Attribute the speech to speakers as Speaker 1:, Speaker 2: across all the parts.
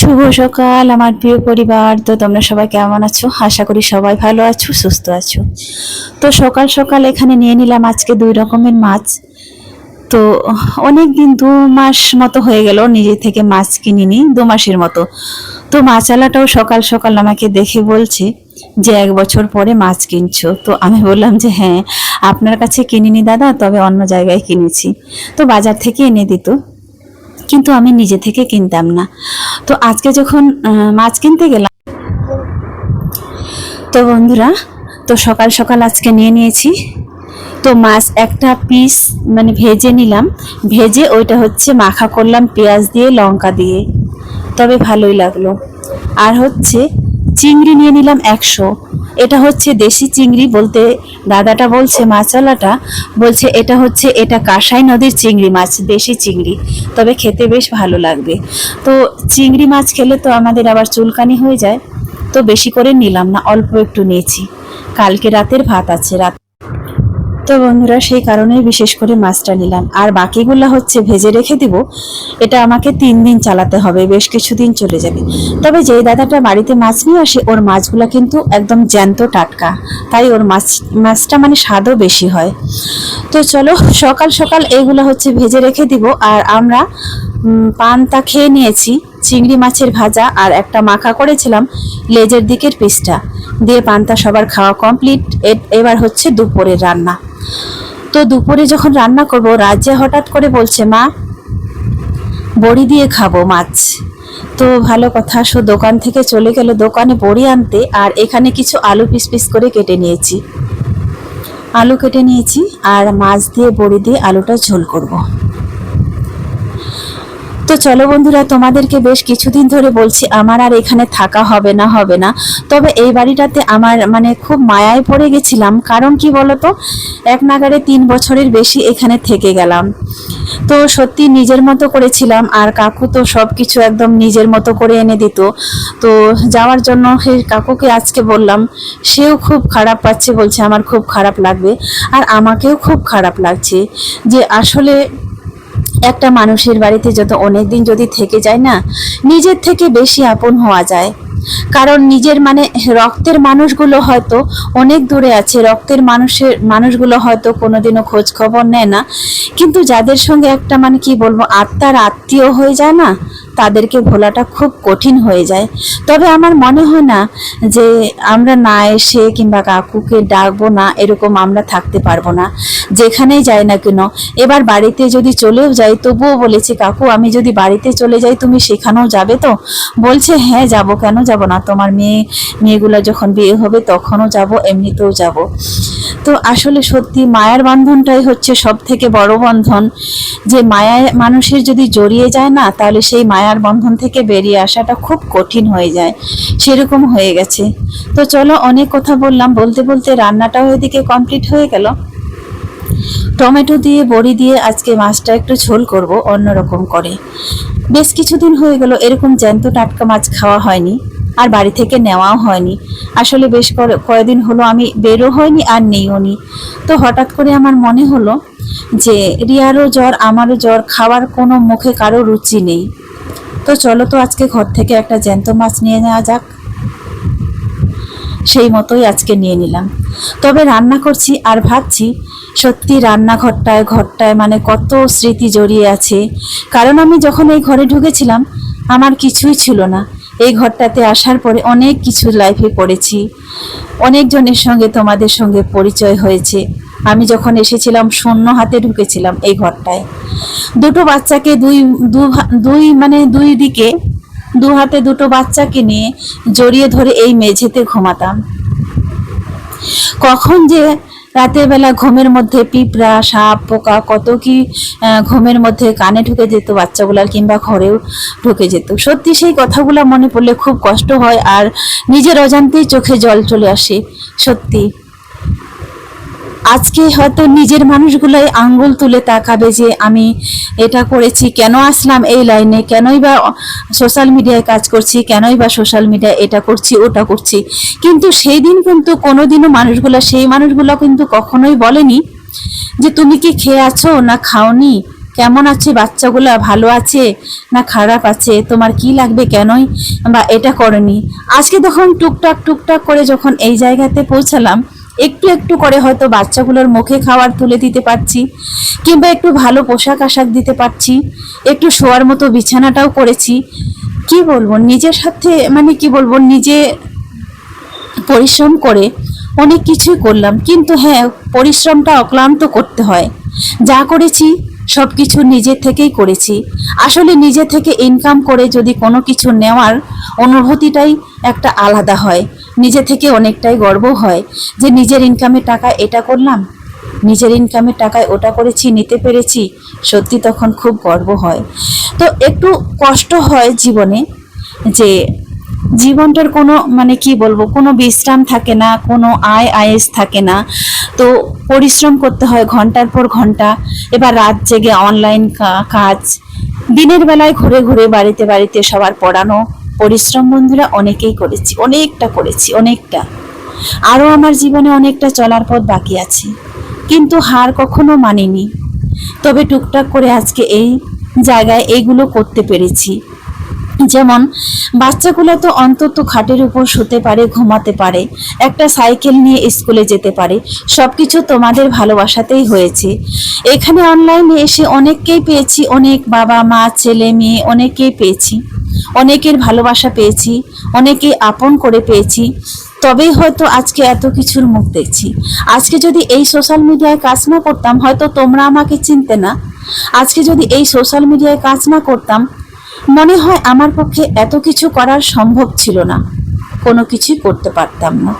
Speaker 1: শুভ সকাল, আমার প্রিয় পরিবার। তো তোমরা সবাই কেমন আছো? আশা করি সবাই ভালো আছো, সুস্থ আছো। তো সকাল সকাল এখানে নিয়ে নিলাম আজকে দুই রকমের মাছ। তো অনেক দিন দু মাস মতো হয়ে গেল, নিজে থেকে মাছ কিনিনি, দু মাসের মতো। তো মাছালাটাও সকাল সকাল আমাকে দেখে বলছে যে এক বছর পরে মাছ কিনছো। তো আমি বললাম যে হ্যাঁ আপনার কাছে কিনিনি দাদা, তবে অন্য জায়গায় কিনেছি। তো বাজার থেকে এনে দিত। কিন্তু আমি নিজে থেকে কিনতাম না। তো আজকে যখন মাছ কিনতে গেলাম, তো বন্ধুরা, তো সকাল সকাল আজকে নিয়ে নিয়েছি। তো মাছ একটা পিস মানে ভেজে নিলাম। ভেজে ওইটা হচ্ছে মাখা করলাম পেঁয়াজ দিয়ে, লঙ্কা দিয়ে। তবে ভালোই লাগল। আর হচ্ছে চিংড়ি নিয়ে নিলাম একশো। এটা হচ্ছে দেশি চিংড়ি বলতে দাদাটা বলছে, মাছওয়ালাটা বলছে, এটা হচ্ছে, এটা কাঁসাই নদীর চিংড়ি মাছ, দেশি চিংড়ি। তবে খেতে বেশ ভালো লাগবে। তো চিংড়ি মাছ খেলে তো আমাদের আবার চুলকানি হয়ে যায়। তো বেশি করে নিলাম না, অল্প একটু নিয়েছি। কালকে রাতের ভাত আছে, রাত তো বন্ধুরা, সেই কারণে বিশেষ করে মাছটা নিলাম। আর বাকিগুলো হচ্ছে ভেজে রেখে দিব। এটা আমাকে তিন দিন চালাতে হবে, বেশ কিছুদিন চলে যাবে। তবে যেই দাদাটা বাড়িতে মাছ নিয়ে আসে, ওর মাছগুলো কিন্তু একদম জ্যান্ত টাটকা। তাই ওর মাছ, মাছটা মানে স্বাদও বেশি হয়। তো চলো, সকাল সকাল এইগুলো হচ্ছে ভেজে রেখে দিব। আর আমরা পান্তা খেয়ে নিয়েছি, চিংড়ি মাছের ভাজা আর একটা মাখা করেছিলাম লেজের দিকের পিসটা। দিয়ে পান্তা সবার খাওয়া কমপ্লিট। এবার হচ্ছে দুপুরের রান্না। তো দুপুরে যখন রান্না করব, রাজ্যে হঠাৎ করে বলছে, মা, বড়ি দিয়ে খাব মাছ তো ভালো কথা, সো দোকান থেকে চলে গেল দোকানে বড়ি আনতে, আর এখানে কিছু আলু পিস পিস করে কেটে নিয়েছি আলু কেটে নিয়েছি, আর মাছ দিয়ে বড়ি দিয়ে আলুটা ঝোল করব। তো চলো বন্ধুরা, তোমাদেরকে বেশ কিছুদিন ধরে বলছি, আমার আর এখানে থাকা হবে না হবে না। তবে এই বাড়িটাতে আমার মানে খুব মায়ায় পড়ে গেছিলাম। কারণ কি বলতো? এক নাগারে তিন বছরের বেশি এখানে থেকে গেলাম। তো সত্যি নিজের মতো করেছিলাম, আর কাকু তো সব কিছু একদম নিজের মতো করে এনে দিত। তো যাওয়ার জন্য সেই কাকুকে আজকে বললাম, সেও খুব খারাপ পাচ্ছে বলছে, আমার খুব খারাপ লাগবে। আর আমাকেও খুব খারাপ লাগছে যে আসলে একটা মানুষের বাড়িতে যত অনেক দিন যদি থেকে যায় না, নিজের থেকে বেশি আপন হওয়া যায়। কারণ নিজের মানে রক্তের মানুষগুলো হয়তো অনেক দূরে আছে, রক্তের মানুষের, মানুষগুলো হয়তো কোনোদিনও খোঁজ খবর নেয় না। কিন্তু যাদের সঙ্গে একটা মানে কি বলব, আত্মার আত্মীয় হয়ে যায় না তাদেরকে ভোলাটা খুব কঠিন হয়ে যায়। তবে আমার মনে হয় না যে আমরা না এসে কিংবা কাকুকে ডাকবো না, এরকম আমরা থাকতে পারব না। যেখানেই যাই না কেন, এবার বাড়িতে যদি চলেও যাই, তবুও বলেছি, কাকু, আমি যদি বাড়িতে চলে যাই, তুমি সেখানেও যাবে তো? বলছে হ্যাঁ যাব। কেন যাব না? তোমার মেয়ে, মেয়েগুলো যখন বিয়ে হবে, তখনও যাব, এমনিতেও যাব। তো আসলে সত্যি মায়ার বন্ধনটাই হচ্ছে সব থেকে বড় বন্ধন। যে মায়ায় মানুষের যদি জড়িয়ে যায় না, তাহলে সেই মায়ার বন্ধন থেকে বেরিয়ে আসাটা খুব কঠিন হয়ে যায়। সেরকম হয়ে গেছে। তো চলো অনেক কথা বললাম, বলতে বলতে রান্নাটাও এদিকে কমপ্লিট হয়ে গেল। টমেটো দিয়ে, বড়ি দিয়ে আজকে মাছটা একটু ঝোল করব অন্যরকম করে। বেশ কিছুদিন হয়ে গেল, এরকম জ্যান্ত টাটকা মাছ খাওয়া হয়নি। আর বাড়ি থেকে নেওয়াও হয়নি। আসলে বেশ কয়েকদিন হলো আমি বেরো হয়নি আর নেইও নি। তো হঠাৎ করে আমার মনে হলো যে, রিয়ারও জ্বর, আমারও জ্বর, খাওয়ার কোনো মুখে কারও রুচি নেই। তো চলো তো আজকে ঘর থেকে একটা জ্যান্ত মাছ নিয়ে নেওয়া যাক। সেই মতোই আজকে নিয়ে নিলাম। তবে রান্না করছি আর ভাবছি, সত্যি রান্নাঘরটায়, ঘরটায় মানে কত স্মৃতি জড়িয়ে আছে। কারণ আমি যখন এই ঘরে ঢুকেছিলাম, আমার কিছুই ছিল না। এই ঘরটাতে আসার পরে অনেক কিছু লাইফে পড়েছি অনেকজনের সঙ্গে তোমাদের সঙ্গে পরিচয় হয়েছে। আমি যখন এসেছিলাম, শূন্য হাতে ঢুকেছিলাম এই ঘরটায়। দুটো বাচ্চাকে দুই দুই মানে দুই দিকে, দু হাতে দুটো বাচ্চাকে নিয়ে জড়িয়ে ধরে এই মেঝেতে ঘুমাতাম। কখন যে রাতের বেলা ঘুমের মধ্যে পিঁপড়া, সাপ, পোকা, কত কি ঘুমের মধ্যে কানে ঢুকে যেত বাচ্চাগুলার কিংবা ঘরেও ঢুকে যেত। সত্যি সেই কথাগুলো মনে পড়লে খুব কষ্ট হয় আর নিজের অজান্তেই চোখে জল চলে আসে, সত্যি। আজকে হয়তো নিজের মানুষগুলোই আঙ্গুল তুলে তাকাবে যে আমি এটা করেছি, কেন আসলাম এই লাইনে, কেনই বা সোশ্যাল মিডিয়ায় কাজ করছি, কেনই বা সোশ্যাল মিডিয়ায় এটা করছি, ওটা করছি। কিন্তু সেই দিন কিন্তু কোনোদিনও মানুষগুলো, সেই মানুষগুলো কিন্তু কখনোই বলেনি যে তুমি কি খেয়ে আছো না খাওনি? কেমন আছে বাচ্চাগুলো? ভালো আছে না খারাপ আছে? তোমার কি লাগবে কেনই বা এটা করনি? আজকে তখন টুকটাক টুকটাক করে যখন এই জায়গাতে পৌঁছালাম একটু একটু করে হয়তো বাচ্চাগুলোর মুখে খাবার তুলে দিতে পারছি, কিংবা একটু ভালো পোশাক আশাক দিতে পারছি, একটু শোয়ার মতো বিছানাটাও করেছি। কি বলব, নিজের সাথে মানে কি বলব, নিজে পরিশ্রম করে অনেক কিছুই করলাম। কিন্তু হ্যাঁ পরিশ্রমটা অক্লান্ত করতে হয়। যা করেছি সব কিছু নিজের থেকেই করেছি। আসলে নিজে থেকে ইনকাম করে যদি কোনো কিছু নেওয়ার অনুভূতিটাই একটা আলাদা হয়। নিজে থেকে অনেকটাই গর্ব হয় যে নিজের ইনকামের টাকা এটা করলাম, নিজের ইনকামের টাকায় ওটা করেছি, নিতে পেরেছি, সত্যি তখন খুব গর্ব হয়। তো একটু কষ্ট হয় জীবনে যে জীবনটার কোনো মানে কি বলব, কোনো বিশ্রাম থাকে না, কোনো আয় আয়েস থাকে না। তো পরিশ্রম করতে হয় ঘণ্টার পর ঘণ্টা, এবার রাত জেগে অনলাইন কাজ, দিনের বেলায় ঘুরে ঘুরে বাড়িতে বাড়িতে সবার পড়ানো পরিশ্রম বন্ধুরা অনেকেই করেছি, অনেকটা করেছি, অনেকটা। আরও আমার জীবনে অনেকটা চলার পথ বাকি আছে, কিন্তু হার কখনো মানিনি। তবে টুকটাক করে আজকে এই জায়গায় এইগুলো করতে পেরেছি। যেমন, বাচ্চাগুলো তো অন্তত খাটের উপর শুতে পারে, ঘুমাতে পারে, একটা সাইকেল নিয়ে স্কুলে যেতে পারে সব কিছু তোমাদের ভালোবাসাতেই হয়েছে। এখানে অনলাইনে এসে অনেককেই পেয়েছি, অনেক বাবা মা ছেলে মেয়ে অনেকেই পেয়েছি। অনেকের ভালোবাসা পেয়েছি, অনেকে আপন করে পেয়েছি, তবেই হয়তো আজকে এত কিছুর মুখ দেখছি। আজকে যদি এই সোশ্যাল মিডিয়ায় কাজ না করতাম, হয়তো তোমরা আমাকে চিনতে না। আজকে যদি এই সোশ্যাল মিডিয়ায় কাজ না করতাম, মনে হয় আমার পক্ষে এত কিছু করার সম্ভব ছিল না। কোনো কিছুই করতে পারতাম না।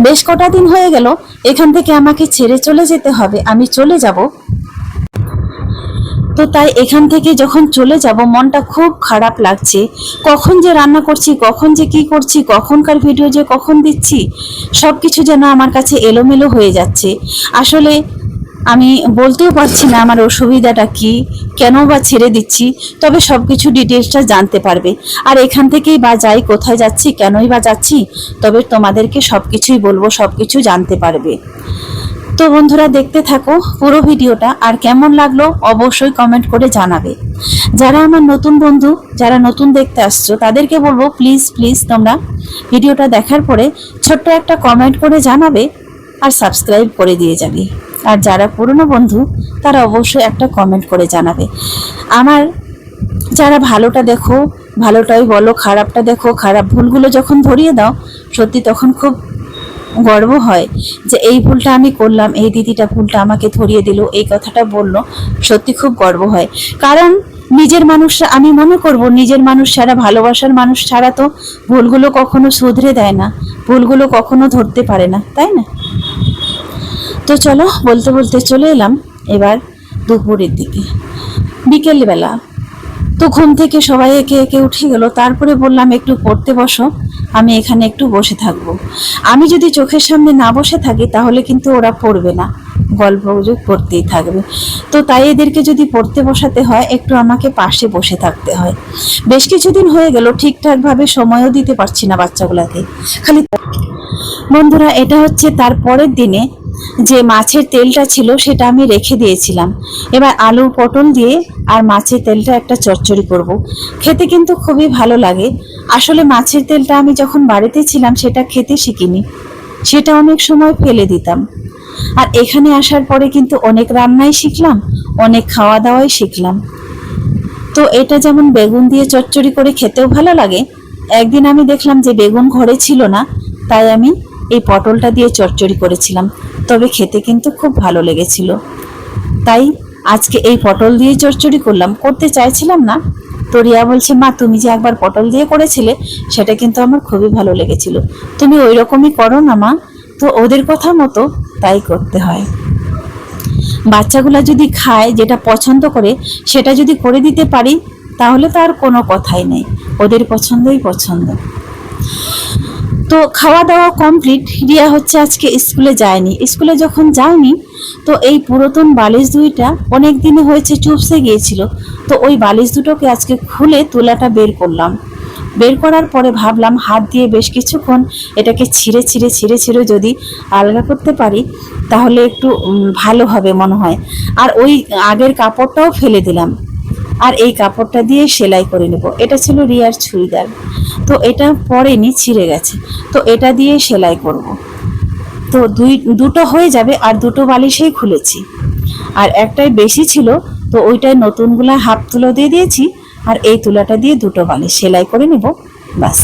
Speaker 1: বেশ কটা দিন হয়ে গেল, এখান থেকে আমাকে ছেড়ে চলে যেতে হবে, আমি চলে যাব। তো তাই এখান থেকে যখন চলে যাব, মনটা খুব খারাপ লাগছে। কখন যে রান্না করছি, কখন যে কি করছি, কখনকার ভিডিও যে কখন দিচ্ছি সব কিছু যেন আমার কাছে এলোমেলো হয়ে যাচ্ছে। আসলে আমি বলতেও পারছি না আমার অসুবিধাটা কি, কেন বা ছেড়ে দিচ্ছি, তবে সব কিছু ডিটেলসটা জানতে পারবে। আর এখান থেকেই বা যাই, কোথায় যাচ্ছি, কেনই বা যাচ্ছি, তবে তোমাদেরকে সব কিছুই বলব সব কিছু জানতে পারবে। তো বন্ধুরা দেখতে থাকো পুরো ভিডিওটা আর কেমন লাগল অবশ্যই কমেন্ট করে জানাবে। যারা আমার নতুন বন্ধু, যারা নতুন দেখতে আসছো, তাদেরকে বলব প্লিজ প্লিজ তোমরা ভিডিওটা দেখার পরে ছোট্ট একটা কমেন্ট করে জানাবে আর সাবস্ক্রাইব করে দিয়ে যাবে। আর যারা পুরনো বন্ধু, তারা অবশ্যই একটা কমেন্ট করে জানাবে। আমার যারা ভালোটা দেখো, ভালোটাই বলো, খারাপটা দেখো, খারাপ ভুলগুলো যখন ধরিয়ে দাও, সত্যি তখন খুব গর্ব হয় যে এই ভুলটা আমি করলাম, এই দিদিটা ভুলটা আমাকে ধরিয়ে দিল, এই কথাটা বলল, সত্যি খুব গর্ব হয়। কারণ নিজের মানুষরা, আমি মনে করব নিজের মানুষ ছাড়া, ভালোবাসার মানুষ ছাড়া তো ভুলগুলো কখনো শুধরে দেয় না, ভুলগুলো কখনো ধরতে পারে না, তাই না? তো চলো, বলতে বলতে চলে এলাম, এবার দুপুরের দিকে। বিকেলবেলা তো ঘুম থেকে সবাই একে একে উঠে গেল, তারপরে বললাম, একটু পড়তে বসো, আমি এখানে একটু বসে থাকব। আমি যদি চোখের সামনে না বসে থাকি, তাহলে কিন্তু ওরা পড়বে না, গল্প গুজব করতেই থাকবে। তো তাই এদেরকে যদি পড়তে বসাতে হয়, একটু আমাকে পাশে বসে থাকতে হয়। বেশ কিছুদিন হয়ে গেল, ঠিকঠাকভাবে সময়ও দিতে পারছি না বাচ্চাগুলোকে। খালি বন্ধুরা, এটা হচ্ছে তার পরের দিনে যে মাছের তেলটা ছিল সেটা আমি রেখে দিয়েছিলাম। এবার আলু পটল দিয়ে আর মাছের তেলটা একটা চচ্চড়ি করব। খেতে কিন্তু খুবই ভালো লাগে। আসলে মাছের তেলটা আমি যখন বাড়িতে ছিলাম সেটা খেতে শিখিনি। সেটা অনেক সময় ফেলে দিতাম। আর এখানে আসার পরে কিন্তু অনেক রান্নাই শিখলাম, অনেক খাওয়া দাওয়াই শিখলাম। তো এটা যেমন বেগুন দিয়ে চচ্চড়ি করে খেতেও ভালো লাগে, একদিন আমি দেখলাম যে বেগুন ঘরে ছিল না, তাই আমি এই পটলটা দিয়ে চচ্চড়ি করেছিলাম। তবে খেতে কিন্তু খুব ভালো লেগেছিল। তাই আজকে এই পটল দিয়ে চচ্চড়ি করলাম। করতে চাইছিলাম না। তো রিয়া বলছে, মা, তুমি যে একবার পটল দিয়ে করেছিলে, সেটা কিন্তু আমার খুবই ভালো লেগেছিল। তুমি ওই রকমই করো না, মা। তো ওদের কথা মতো তাই করতে হয়। বাচ্চাগুলা যদি খায়, যেটা পছন্দ করে, সেটা যদি করে দিতে পারি, তাহলে তো আর কোনো কথাই নেই। ওদের পছন্দই পছন্দ। তো খাওয়া দাওয়া কমপ্লিট রিয়া হচ্ছে আজকে স্কুলে যায়নি। স্কুলে যখন যায়নি, তো এই পুরাতন বালিশ দুইটা অনেক দিনে হয়েছে, চুপসে গিয়েছিল। তো ওই বালিশ দুটোকে আজকে খুলে তুলাটা বের করলাম। বের করার পরে ভাবলাম, হাত দিয়ে বেশ কিছুক্ষণ এটাকে ছিঁড়ে ছিঁড়ে ছিঁড়ে ছিঁড়ে যদি আলগা করতে পারি, তাহলে একটু ভালো হবে মনে হয়। আর ওই আগের কাপড়টাও ফেলে দিলাম। আর এই কাপড়টা দিয়ে সেলাই করে নেব। এটা ছিল রিয়ার চুড়িদার। তো এটা পরেনি ছিঁড়ে গেছে। তো এটা দিয়ে সেলাই করব। তো দুই, দুটো হয়ে যাবে আর দুটো বালিশেই খুলেছি। আর একটাই বেশি ছিল, তো ওইটাই নতুনগুলা হাফ তুলো দিয়ে দিয়েছি। আর এই তুলাটা দিয়ে দুটো বালিশ সেলাই করে নেব। বাস।